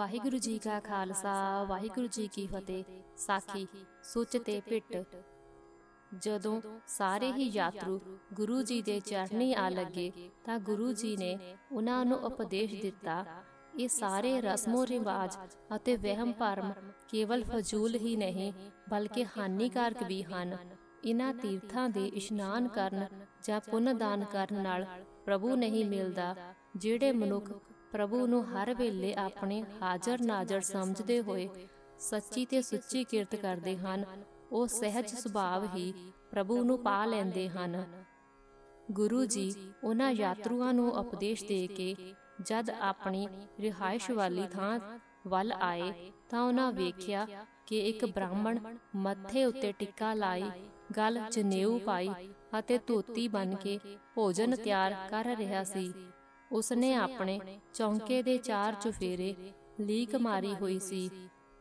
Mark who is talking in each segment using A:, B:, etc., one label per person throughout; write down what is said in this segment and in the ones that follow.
A: ਵਾਹਿਗੁਰੂ ਜੀ ਕਾ ਖਾਲਸਾ, ਵਾਹਿਗੁਰੂ ਜੀ ਕੀ ਫਤਿਹ। ਸਾਖੀ, ਸੁੱਚ ਤੇ ਪਿੱਟ। ਜਦੋਂ ਸਾਰੇ ਹੀ ਯਾਤਰੂ ਗੁਰੂ ਜੀ ਦੇ ਚਰਨੀ ਆ ਲੱਗੇ, ਤਾਂ ਗੁਰੂ ਜੀ ਨੇ ਉਹਨਾਂ ਨੂੰ ਉਪਦੇਸ਼ ਦਿੱਤਾ, ਇਹ ਸਾਰੇ ਰਸਮੋ ਰਿਵਾਜ ਅਤੇ ਵਹਿਮ ਭਰਮ ਕੇਵਲ ਫਜ਼ੂਲ ਹੀ ਨਹੀਂ, ਬਲਕਿ ਹਾਨੀਕਾਰਕ ਵੀ ਹਨ। ਇਨ੍ਹਾਂ ਤੀਰਥਾਂ ਦੇ ਇਸ਼ਨਾਨ ਕਰਨ ਜਾਂ ਪੁੰਨ ਦਾਨ ਕਰਨ ਨਾਲ ਪ੍ਰਭੂ ਨਹੀਂ ਮਿਲਦਾ, ਜਿਹੜੇ ਮਨੁੱਖ ਪ੍ਰਭੂ ਨੂੰ ਹਰ ਵੇਲੇ ਆਪਣੇ ਹਾਜ਼ਰ ਨਾਜ਼ਰ ਸਮਝਦੇ ਹੋਏ ਸੱਚੀ ਤੇ ਸੁੱਚੀ ਕਿਰਤ ਕਰਦੇ ਹਨ, ਉਹ ਸਹਿਜ ਸੁਭਾਵ ਹੀ ਪ੍ਰਭੂ ਨੂੰ ਪਾ ਲੈਂਦੇ ਹਨ। ਗੁਰੂ ਜੀ ਉਹਨਾਂ ਯਾਤਰੂਆਂ ਨੂੰ ਉਪਦੇਸ਼ ਦੇ ਕੇ ਜਦ ਆਪਣੀ ਰਿਹਾਇਸ਼ ਵਾਲੀ ਥਾਂ ਵੱਲ ਆਏ ਤਾਂ ਉਹਨਾਂ ਵੇਖਿਆ ਕਿ ਇੱਕ ਬ੍ਰਾਹਮਣ ਮੱਥੇ ਉੱਤੇ ਟਿੱਕਾ ਲਾਈ, ਗਲ ਜਨੇਊ ਪਾਈ ਅਤੇ ਧੋਤੀ ਬਨ ਕੇ ਭੋਜਨ ਤਿਆਰ ਕਰ ਰਿਹਾ ਸੀ। ਉਸਨੇ ਆਪਣੇ ਚੌਂਕੇ ਦੇ ਚਾਰ ਚੁਫੇਰੇ ਲੀਕ ਮਾਰੀ ਹੋਈ ਸੀ।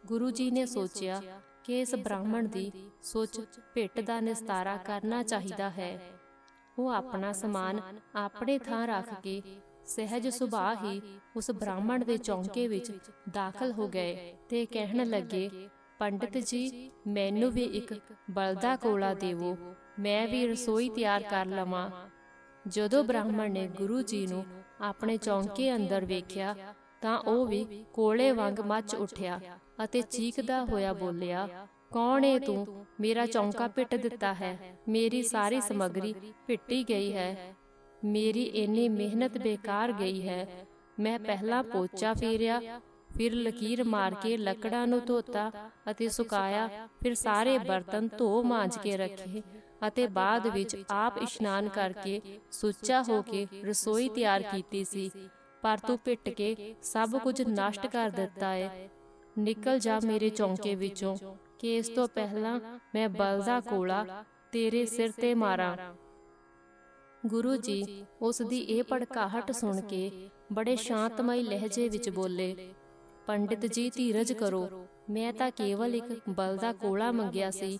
A: ਗੁਰੂ ਜੀ ਨੇ ਸੋਚਿਆ ਕਿ ਇਸ ਬ੍ਰਾਹਮਣ ਦੀ ਸੋਚ ਭਿੱਟ ਦਾ ਨਿਸਤਾਰਾ ਕਰਨਾ ਚਾਹੀਦਾ ਹੈ। ਉਹ ਆਪਣਾ ਸਮਾਨ ਆਪਣੇ ਥਾਂ ਰੱਖ ਕੇ ਸਹਿਜ ਸੁਭਾਅ ਹੀ ਉਸ ਬ੍ਰਾਹਮਣ ਦੇ ਚੌਂਕੇ ਵਿੱਚ ਦਾਖਲ ਹੋ ਗਏ। ਤੇ ਕਹਿਣ ਲੱਗੇ ਪੰਡਿਤ ਜੀ ਮੈਨੂੰ ਵੀ ਇੱਕ ਬਲਦਾ ਕੋਲਾ ਦੇਵੋ। ਮੈਂ ਵੀ ਰਸੋਈ ਤਿਆਰ ਕਰ ਲਵਾਂ। ਜਦੋਂ ਬ੍ਰਾਹਮਣ ਨੇ ਗੁਰੂ ਜੀ ਨੂੰ ਆਪਣੇ ਚੌਂਕੇ ਅੰਦਰ ਵੇਖਿਆ ਤਾਂ ਉਹ ਵੀ ਕੋਲੇ ਵਾਂਗ ਮੱਚ ਉੱਠਿਆ ਅਤੇ ਚੀਕਦਾ ਹੋਇਆ ਬੋਲਿਆ, ਕੌਣ ਏ ਤੂੰ? ਮੇਰਾ ਚੌਂਕਾ ਪਿੱਟ ਦਿੱਤਾ ਹੈ। ਮੇਰੀ ਸਾਰੀ ਸਮੱਗਰੀ ਪਿੱਟੀ ਗਈ ਹੈ। ਮੇਰੀ ਇੰਨੀ ਮਿਹਨਤ ਬੇਕਾਰ ਗਈ ਹੈ। ਮੈਂ ਪਹਿਲਾਂ ਪੋਚਾ ਫੇਰਿਆ, ਫਿਰ ਲਕੀਰ ਮਾਰ ਕੇ ਲੱਕੜਾਂ ਨੂੰ ਧੋਤਾ ਅਤੇ ਸੁਕਾਇਆ, ਫਿਰ ਸਾਰੇ ਬਰਤਨ ਧੋ ਮਾਂਜ ਕੇ ਰੱਖੇ। ਅਤੇ ਬਾਅਦ ਵਿੱਚ ਆਪ ਇਸ਼ਨਾਨ ਕਰਕੇ ਸੁੱਚਾ ਹੋ ਕੇ ਰਸੋਈ ਤਿਆਰ ਕੀਤੀ ਸੀ। ਪਰ ਤੂੰ ਪਿੱਟ ਕੇ ਸਭ ਕੁਝ ਨਸ਼ਟ ਕਰ ਦਿੱਤਾ ਏ। ਨਿਕਲ ਜਾ ਮੇਰੇ ਚੌਂਕੇ ਵਿੱਚੋਂ। ਕਿ ਇਸ ਤੋਂ ਪਹਿਲਾਂ ਮੈਂ ਬਲਦਾ ਕੋਲਾ ਤੇਰੇ ਸਿਰ ਤੇ ਮਾਰਾਂ। ਗੁਰੂ ਜੀ ਉਸ ਦੀ ਇਹ ਭੜਕਾਹਟ ਸੁਣ ਕੇ ਬੜੇ ਸ਼ਾਂਤਮਈ ਲਹਿਜੇ ਵਿੱਚ ਬੋਲੇ, ਪੰਡਿਤ ਜੀ, ਧੀਰਜ ਕਰੋ। ਮੈਂ ਤਾਂ ਕੇਵਲ ਇੱਕ ਬਲਦਾ ਕੋਲਾ ਮੰਗਿਆ ਸੀ।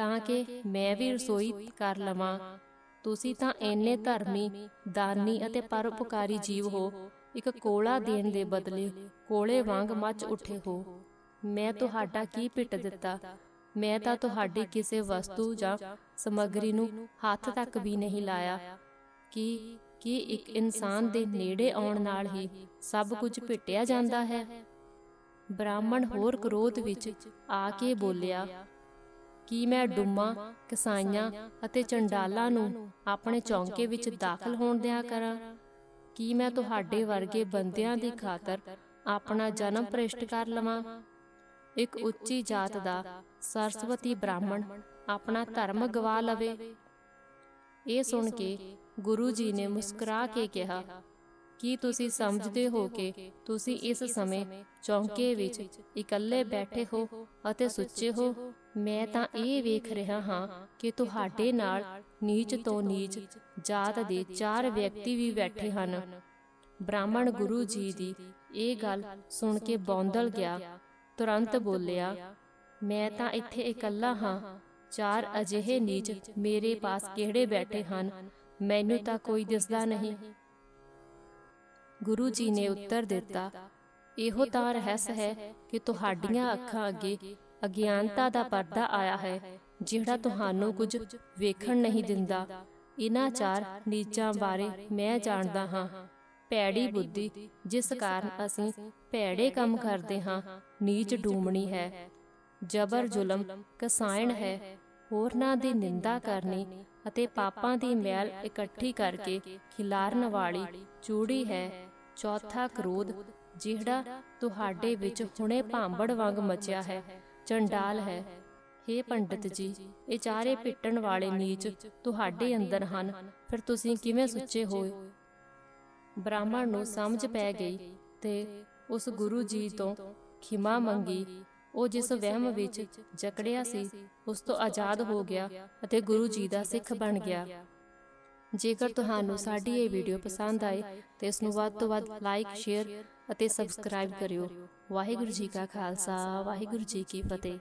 A: ਤਾਂ ਕਿ ਮੈਂ ਵੀ ਰਸੋਈ ਕਰ ਲਵਾਂ। ਤੁਸੀਂ ਤਾਂ ਇੰਨੇ ਧਰਮੀ, ਦਾਨੀ ਅਤੇ ਪਰਉਪਕਾਰੀ ਜੀਵ ਹੋ। ਇੱਕ ਕੋਲਾ ਦੇਣ ਦੇ ਬਦਲੇ ਕੋਲੇ ਵਾਂਗ ਮੱਚ ਉੱਠੇ ਹੋ। ਮੈਂ ਤੁਹਾਡਾ ਕੀ ਪਿੱਟ ਦਿੱਤਾ? ਮੈਂ ਤਾਂ ਤੁਹਾਡੀ ਕਿਸੇ ਵਸਤੂ ਜਾਂ ਸਮੱਗਰੀ ਨੂੰ ਹੱਥ ਤੱਕ ਵੀ ਨਹੀਂ ਲਾਇਆ। ਕਿ, ਕੀ ਇੱਕ ਇਨਸਾਨ ਦੇ ਨੇੜੇ ਆਉਣ ਨਾਲ ਹੀ ਸਭ ਕੁਝ ਪਿੱਟਿਆ ਜਾਂਦਾ ਹੈ? ਬ੍ਰਾਹਮਣ ਹੋਰ ਕ੍ਰੋਧ ਵਿੱਚ ਆ ਕੇ ਬੋਲਿਆ ਕੀ ਮੈਂ ਡੁੰਮਾ, ਕਸਾਈਆਂ ਅਤੇ ਚੰਡਾਲਾਂ ਨੂੰ ਆਪਣੇ ਚੌਂਕੇ ਵਿੱਚ ਦਾਖਲ ਹੋਣ ਦਿਆ ਕਰਾਂ? ਕੀ ਮੈਂ ਤੁਹਾਡੇ ਵਰਗੇ ਬੰਦਿਆਂ ਦੀ ਖਾਤਰ ਆਪਣਾ ਜਨਮ ਭ੍ਰਿਸ਼ਟ ਕਰ ਲਵਾਂ? ਇੱਕ ਉੱਚੀ ਜਾਤ ਦਾ ਸਰਸਵਤੀ ਬ੍ਰਾਹਮਣ ਆਪਣਾ ਧਰਮ ਗਵਾ ਲਵੇ। ਇਹ ਸੁਣ ਕੇ ਗੁਰੂ ਜੀ ਨੇ ਮੁਸਕਰਾ ਕੇ ਕਿਹਾ ਕੀ ਤੁਸੀਂ ਸਮਝਦੇ ਹੋ ਕਿ ਤੁਸੀਂ ਇਸ ਸਮੇਂ ਚੌਂਕੇ ਵਿੱਚ ਇਕੱਲੇ ਬੈਠੇ ਹੋ ਅਤੇ ਸੁੱਚੇ ਹੋ ਮੈਂ ਤਾਂ ਇਹ ਵੇਖ ਰਿਹਾ ਹਾਂ ਕਿ ਤੁਹਾਡੇ ਨਾਲ ਨੀਚ ਤੋਂ ਨੀਚ ਜਾਤ ਦੇ ਚਾਰ ਵਿਅਕਤੀ ਵੀ ਬੈਠੇ ਹਨ। ਬ੍ਰਾਹਮਣ ਗੁਰੂ ਜੀ ਦੀ ਇਹ ਗੱਲ ਸੁਣ ਕੇ ਬੌਂਦਲ ਗਿਆ ਤੁਰੰਤ ਬੋਲਿਆ ਮੈਂ ਤਾਂ ਇੱਥੇ ਇਕੱਲਾ ਹਾਂ। ਚਾਰ ਅਜਿਹੇ ਨੀਚ ਮੇਰੇ ਪਾਸ ਕਿਹੜੇ ਬੈਠੇ ਹਨ? ਮੈਨੂੰ ਤਾਂ ਕੋਈ ਦਿਸਦਾ ਨਹੀਂ। ਗੁਰੂ ਜੀ ਨੇ ਉੱਤਰ ਦਿੱਤਾ, ਇਹੋ ਤਾਂ ਰਹੱਸ ਹੈ ਕਿ ਤੁਹਾਡੀਆਂ ਅੱਖਾਂ ਅੱਗੇ ਅਗਿਆਨਤਾ ਦਾ ਪਰਦਾ ਆਇਆ ਹੈ, ਜਿਹੜਾ ਤੁਹਾਨੂੰ ਕੁਝ ਵੇਖਣ ਨਹੀਂ ਦਿੰਦਾ। ਇਨ੍ਹਾਂ ਚਾਰ ਨੀਚਾਂ ਬਾਰੇ ਮੈਂ ਜਾਣਦਾ ਹਾਂ। ਭੈੜੀ ਬੁੱਧੀ, ਜਿਸ ਕਾਰਨ ਅਸੀਂ ਭੈੜੇ ਕੰਮ ਕਰਦੇ ਹਾਂ, ਨੀਚ ਡੂਮਣੀ ਹੈ। ਜਬਰ ਜ਼ੁਲਮ ਕਸਾਇਣ ਹੈ। ਹੋਰਨਾਂ ਦੀ ਨਿੰਦਾ ਕਰਨੀ ਅਤੇ ਪਾਪਾਂ ਦੀ ਮੈਲ ਇਕੱਠੀ ਕਰਕੇ ਖਿਲਾਰਨ ਵਾਲੀ ਚੂੜੀ ਹੈ। ਚੌਥਾ ਕ੍ਰੋਧ, ਜਿਹੜਾ ਤੁਹਾਡੇ ਵਿੱਚ ਹੁਣੇ ਭਾਂਬੜ ਵਾਂਗ ਮਚਿਆ ਹੈ ਚੰਡਾਲ ਹੈ। हे ਪੰਡਿਤ ਜੀ, ਇਹ ਚਾਰੇ ਪਿੱਟਣ ਵਾਲੇ ਨੀਚ ਤੁਹਾਡੇ ਅੰਦਰ ਹਨ, ਫਿਰ ਤੁਸੀਂ ਕਿਵੇਂ ਸੁੱਚੇ ਹੋਏ? ਬ੍ਰਾਹਮਣ ਨੂੰ ਸਮਝ ਪੈ ਗਈ ਤੇ ਉਸ ਗੁਰੂ ਜੀ ਤੋਂ ਖਿਮਾ ਮੰਗੀ। ਉਹ ਜਿਸ ਵਹਿਮ ਵਿੱਚ ਜਕੜਿਆ ਸੀ, ਉਸ ਤੋਂ ਆਜ਼ਾਦ ਹੋ ਗਿਆ ਅਤੇ ਗੁਰੂ ਜੀ ਦਾ ਸਿੱਖ ਬਣ ਗਿਆ। ਜੇਕਰ ਤੁਹਾਨੂੰ ਸਾਡੀ ਇਹ ਵੀਡੀਓ ਪਸੰਦ ਆਏ, ਤੇ ਇਸ ਨੂੰ ਵੱਧ ਤੋਂ ਵੱਧ ਲਾਈਕ ਸ਼ੇਅਰ ਅਤੇ ਸਬਸਕ੍ਰਾਈਬ ਕਰਿਓ। ਵਾਹਿਗੁਰੂ ਜੀ ਕਾ ਖਾਲਸਾ, ਵਾਹਿਗੁਰੂ ਜੀ ਕੀ ਫਤਿਹ।